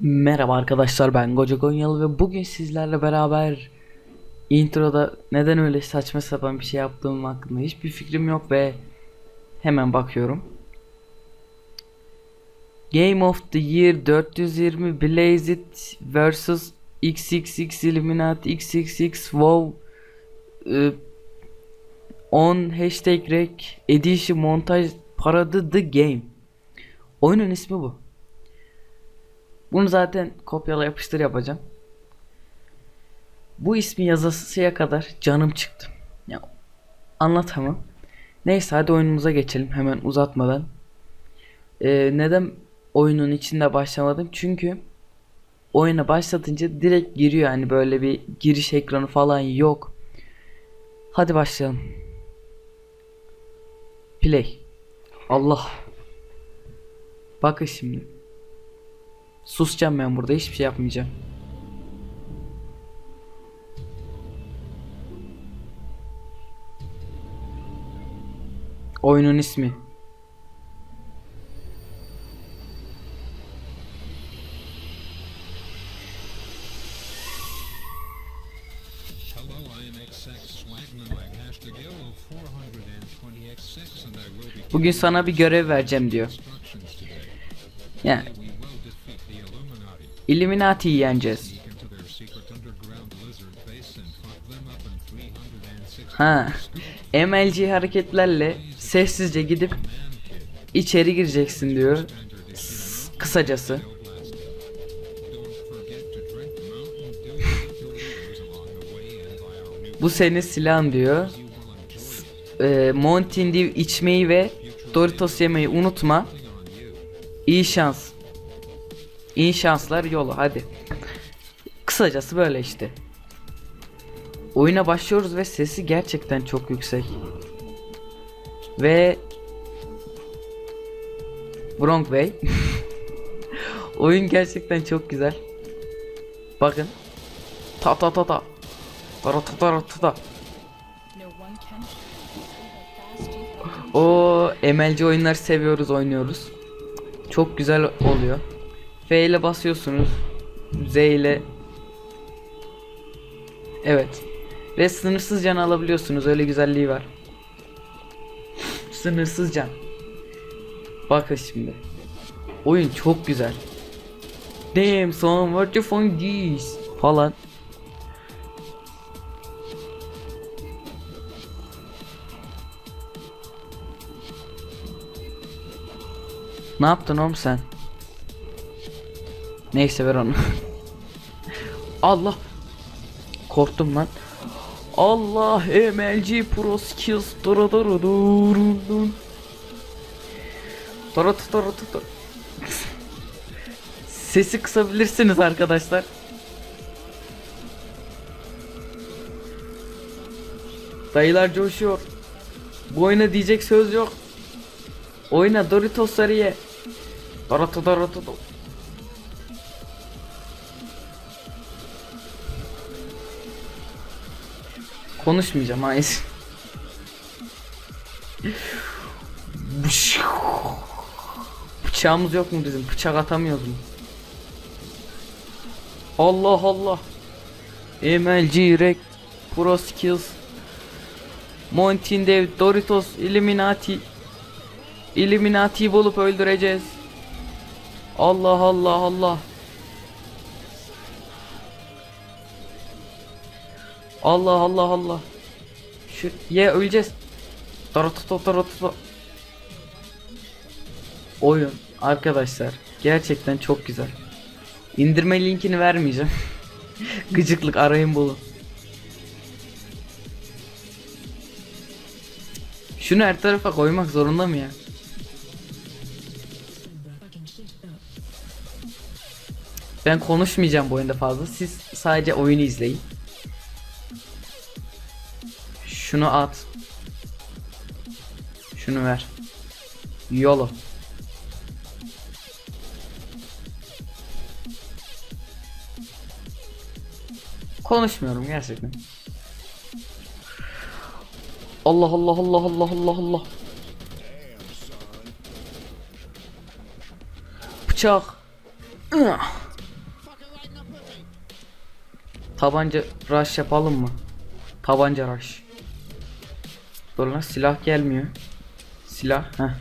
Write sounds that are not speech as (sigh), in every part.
Merhaba arkadaşlar ben Goca Gonyalı ve bugün sizlerle beraber introda neden öyle saçma sapan bir şey yaptığım hakkında hiçbir fikrim yok ve hemen bakıyorum. Game of the Year 420 Blazed vs XXX Illuminati XXX WoW e, on hashtag rec edition montaj paradı the game. Oyunun ismi bu. Bunu zaten kopyala yapıştır yapacağım. Bu ismi yazasıya kadar canım çıktı. Ya anlatamam. Neyse hadi oyunumuza geçelim hemen uzatmadan. Ee, neden oyunun içinde başlamadım? Çünkü oyuna başlatınca direkt giriyor yani böyle bir giriş ekranı falan yok. Hadi başlayalım. Play. Allah. Bakın şimdi. Susacağım ben burada hiçbir şey yapmayacağım. Oyunun ismi. Hello, I am XX Swagman. My hashtag yellow 420X6 and I will be Bugün sana bir görev vereceğim diyor. Yani Illuminati'yi yeneceğiz. sneak into their secret underground lizard base and fuck them up in 360 Ha. MLG hareketlerle sessizce gidip içeri gireceksin diyor. S- Kısacası. Bu senin silahın diyor. Ee, Mountain Dew içmeyi ve Doritos yemeyi unutma. İyi şans. İyi şanslar yolu hadi. Kısacası böyle işte. Oyuna başlıyoruz ve sesi gerçekten çok yüksek. Ve Bronx Bey. (laughs) Oyun gerçekten çok güzel. Bakın. Ta ta ta ta. Ta ta ta ta ta. O MLC oyunlar seviyoruz oynuyoruz. Çok güzel oluyor. F ile basıyorsunuz. Z ile Evet. Ve sınırsız can alabiliyorsunuz. Öyle güzelliği var. Sınırsız can. Bakın şimdi. Oyun çok güzel. Damn son what you find this falan. Ne yaptın oğlum sen? Neyse ver onu. (laughs) Allah. Korktum lan. Allah MLG Pro Skills. Dara tı dara tı dara. Sesi kısabilirsiniz arkadaşlar. Dayılar coşuyor. Bu oyuna diyecek söz yok. Oyna Doritosları ye. Doroto Doroto. do- Konuşmayacağım hayır. Bıçağımız yok mu bizim? Bıçak atamıyoruz mu? Allah Allah. MLG Rect Pro Skills Mountain Dew Doritos Illuminati Illuminati'yi bulup öldüreceğiz. Allah Allah Allah. Allah Allah Allah. Şu ye öleceğiz. Taratuto taratuto. Oyun arkadaşlar gerçekten çok güzel. İndirme linkini vermeyeceğim. (laughs) Gıcıklık arayın bulun. Şunu her tarafa koymak zorunda mı ya? Ben konuşmayacağım bu oyunda fazla. Siz sadece oyunu izleyin. Şunu at. Şunu ver. Yolo. Konuşmuyorum gerçekten. Allah Allah Allah Allah Allah Allah. bıçak. Tabanca rush yapalım mı? Tabanca rush. Dur lan silah gelmiyor. Silah. Heh.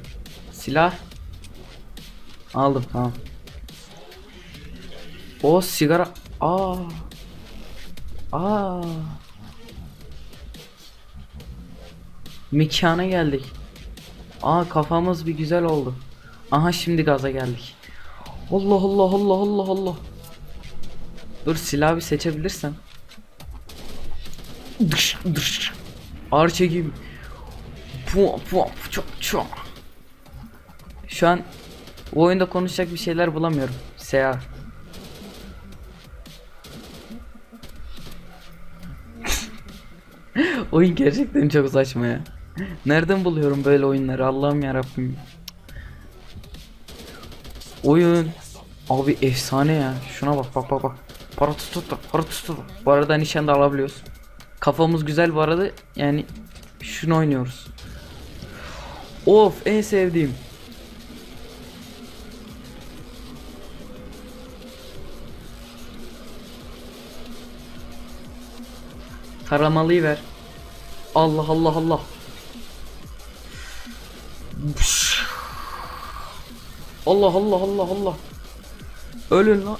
Silah. Aldım tamam. O sigara. Aa. Aa. Mekana geldik. Aa kafamız bir güzel oldu. Aha şimdi gaza geldik. Allah Allah Allah Allah Allah. Dur silahı bir seçebilirsen. Dış dış. Ağır çekeyim. Pu pu çok çok. Şu an bu oyunda konuşacak bir şeyler bulamıyorum. Seha. (laughs) Oyun gerçekten çok saçma ya. Nereden buluyorum böyle oyunları Allah'ım yarabbim. Oyun abi efsane ya. Şuna bak bak bak bak. Para tuttu, para tuttu. Bu arada nişan da alabiliyoruz. Kafamız güzel bu arada. Yani şunu oynuyoruz. Of en sevdiğim. Taramalıyı ver. Allah Allah Allah. Allah Allah Allah Allah. Ölün lan.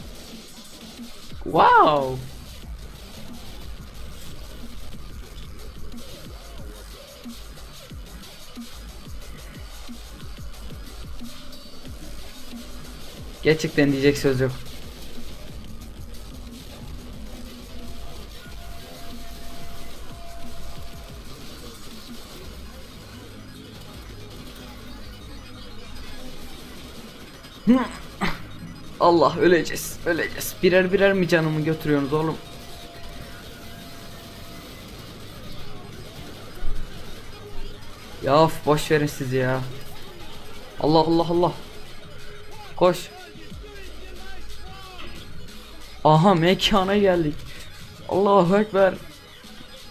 Wow. Gerçekten diyecek söz yok. Allah öleceğiz, öleceğiz. Birer birer mi canımı götürüyorsunuz oğlum? Ya boş verin sizi ya. Allah Allah Allah. Koş. Aha mekana geldik. Allahu ekber.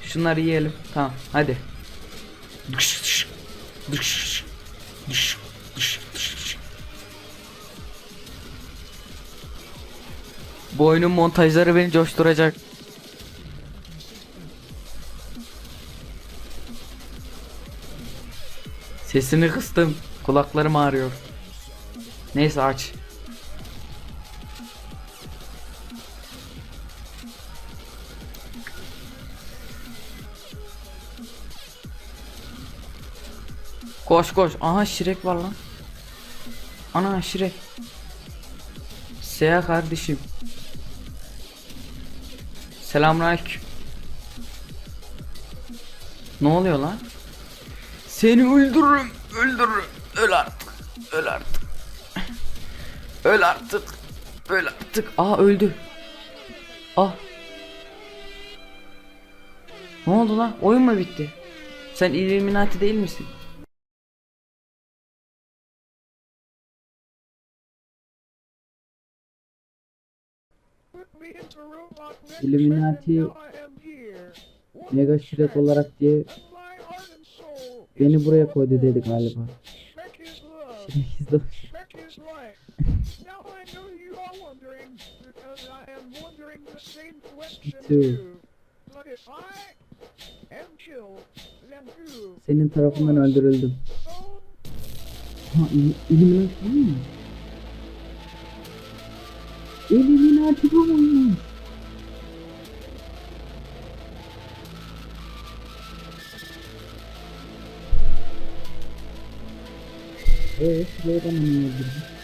Şunları yiyelim. Tamam hadi. Dış, dış, dış, dış, Bu oyunun montajları beni coşturacak. Sesini kıstım. Kulaklarım ağrıyor. Neyse aç. Koş koş. Aha Şirek var lan. Ana Şirek. Seya kardeşim. Selamünaleyküm. Ne oluyor lan? Seni öldürürüm, öldürürüm. Öl artık, öl artık. Öl artık, öl artık. Aa öldü. Ah. Ne oldu lan? Oyun mu bitti? Sen Illuminati değil misin? Illuminati Mega Şirek olarak diye beni buraya koydu dedi galiba. Senin tarafından öldürüldüm. Ha, İl- Illuminati mu? Illuminati bu mu? Eee şuraya da mı öldürdün?